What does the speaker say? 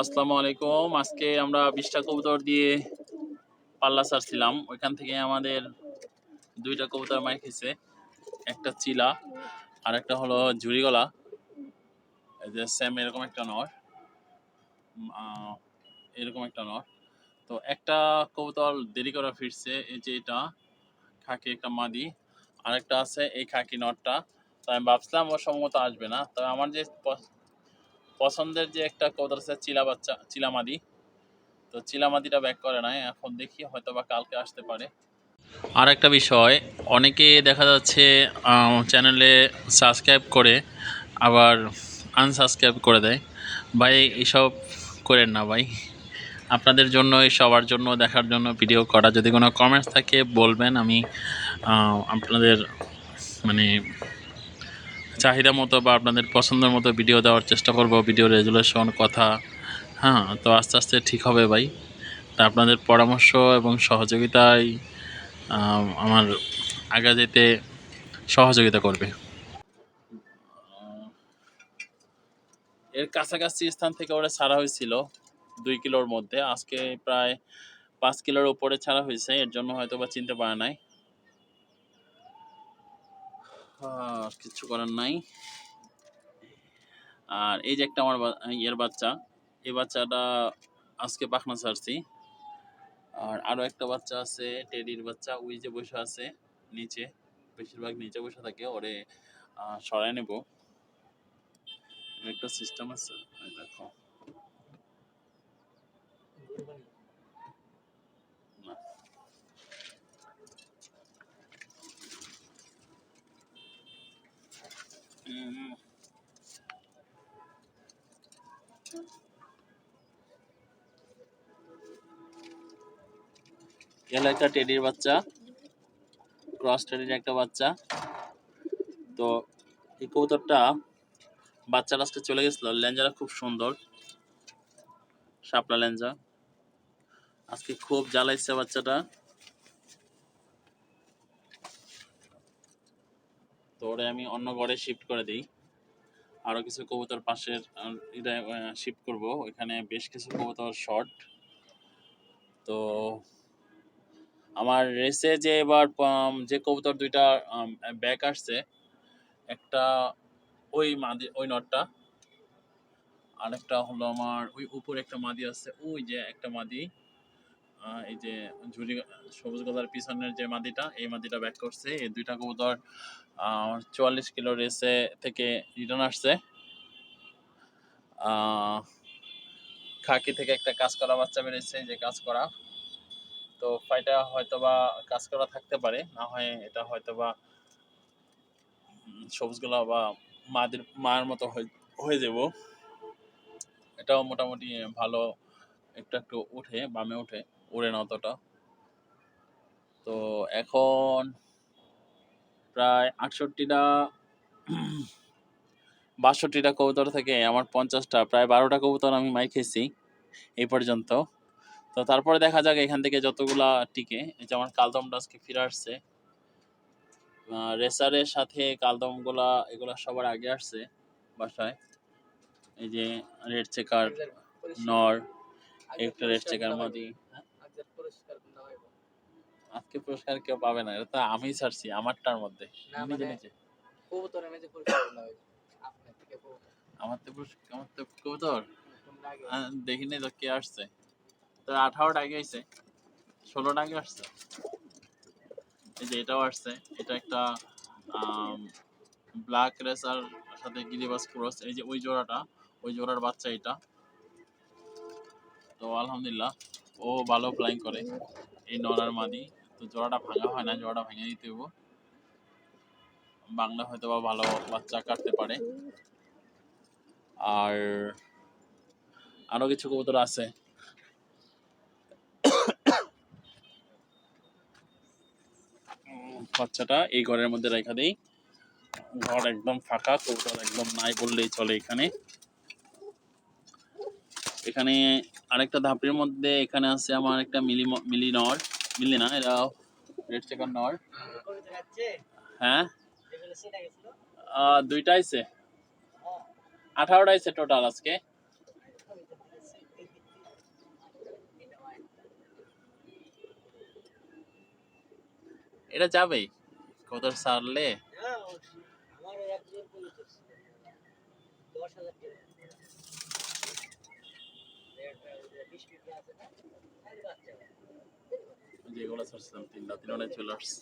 আসসালামু আলাইকুম। আজকে আমরা বিশটা কবুতর দিয়ে পাল্লা ছাড়ছিলাম। ওইখান থেকে আমাদের দুইটা কবুতর মার খেয়েছে। একটা চিলা আর একটা হলো ঝুড়িগলা। সেম এরকম একটা নর। এরকম একটা নর। তো একটা কবুতর দেরি করে ফিরছে। এই যে এটা, খাকি একটা মাদি। আর একটা আছে, এই খাকি নরটা। তো আমি ভাবছিলাম ও সম্ভবত আসবে না। তবে আমার যে পছন্দের যে একটা কবুতর আছে চিলা বাচ্চা চিলামাদি। তো চিলামাদিটা ব্যাক করে নাই, এখন দেখি হয়তো বা কালকে আসতে পারে। আর একটা বিষয়, অনেকে দেখা যাচ্ছে চ্যানেলে সাবস্ক্রাইব করে, আবার আনসাবস্ক্রাইব করে দেয়। ভাই, এসব করেন না ভাই। আপনাদের জন্য, সবার জন্য, দেখার জন্য ভিডিও করা। যদি কোনো কমেন্টস থাকে, বলবেন, আমি আপনাদের মানে চাহিদা মতো বা আপনাদের পছন্দের মতো ভিডিও দেওয়ার চেষ্টা করব ভিডিও রেজুলেশন কথা। হ্যাঁ তো আস্তে আস্তে ঠিক হবে ভাই। তা আপনাদের পরামর্শ এবং সহযোগিতায় আমার আগে যেতে সহযোগিতা করবে। এর কাছাকাছি স্থান থেকে ওরা ছাড়া হয়েছিল দুই কিলোর মধ্যে। আজকে প্রায় পাঁচ কিলোর উপরে ছাড়া হয়েছে, এর জন্য হয়তো বা চিনতে পারে নাই। কিচ্ছু করার নাই। আর এই যে একটা আমার ইয়ের বাচ্চা, এই বাচ্চাটা আজকে পাখনা ছাড়ছি। আর আরও একটা বাচ্চা আছে, টেডির বাচ্চা, ওই যে বসে আছে নিচে, বেশিরভাগ নিচে বসে থাকে, ওরে সরায় নেব। একটা সিস্টেম আছে দেখো। একটা টেডির বাচ্চা, ক্রস টেডির একটা বাচ্চা। তো এই কবুতরটা বাচ্চারা আজকে চলে গেছিল লেঞ্জারা খুব সুন্দর, শাপলা লেঞ্জা আজকে খুব জ্বালাইছে বাচ্চাটা। তো ওরে আমি অন্য ঘরে শিফট করে দিই। আরও কিছু কবুতর পাশের এটা শিফট করব। ওইখানে বেশ কিছু কবুতর শর্ট তো আমার রেসে যে এবার যে কবুতর দুইটা ব্যাক আসছে, একটা ওই মাদি, ওই নটটা আরেকটা হলো আমার ওই উপরে একটা মাদি আছে, ওই যে একটা মাদি। এই যে ঝুড়ি, সবুজ গলার পিছনের যে মাদিটা, এই মাদিটা ব্যাট করছে। এই দুইটা কবুতর চুয়াল্লিশ কিলো রেসে থেকে রিটার্ন আসছে। খাকি থেকে একটা কাজ করা বাচ্চা বেরিয়েছে যে কাজ করা। তো ফাইটা হয়তোবা কাজ করা থাকতে পারে, না হয় এটা হয়তোবা সবুজগুলা বা মাদের মায়ের মতো হয়ে যাব। এটাও মোটামুটি ভালো, একটু একটু উঠে বামে উঠে উড়ে না অতটা। তো এখন প্রায় আটষট্টিটা বাষট্টিটা কবুতর থেকে আমার পঞ্চাশটা প্রায় বারোটা কবুতর আমি মাই খেয়েছি এই পর্যন্ত। তো তারপরে দেখা যাক এখান থেকে যতগুলা টিকে। এই যে আমার কালদমটা আজকে ফিরে আসছে। রেসারের সাথে কালদমগুলা এগুলা সবার আগে আসছে বাসায়। এই যে রেড চেকার নর একটা রেড চেকার মাদি। আজকে পুরস্কার কেউ পাবে না এটা তো আমি ছাড়ছি আমারটার মধ্যে। নিজে মানে- আমার তো পুরস্কার আমার তো কবুতর? দেখিনি তো কে আসছে। তো আঠারোটা আগে হয়েছে ষোলোটা আগে আসছে। এই যে এটাও আসছে। এটা একটা ব্ল্যাক রেসার সাথে গিরিবাস ক্রস। এই যে ওই জোড়াটা ওই জোড়ার বাচ্চা এটা। তো আলহামদুলিল্লাহ ও ভালো ফ্লাইং করে। এই নরার মাদি। তো জোড়াটা ভাঙা হয় না, জোড়াটা ভেঙে দিতে হব বাংলা হয়তো বা ভালো বাচ্চা কাটতে পারে। আর আরও কিছু কবুতর আছে। বাচ্চাটা এই ঘরের মধ্যে রেখা দেই। ঘর একদম ফাঁকা, কবুতর একদম নাই বললেই চলে এখানে। এখানে আরেকটা ধাপের মধ্যে এখানে আছে আমার একটা মিলি ম- মিললি না এটা রেড চেকার নর। হ্যাঁ? দুইটা আইছে। আঠারোটা আইছে টোটাল আজকে। এটা যাবে? কত সারলে যেগুলো ছাড়ছিলাম তিনটা তিনটা চলে আসছে।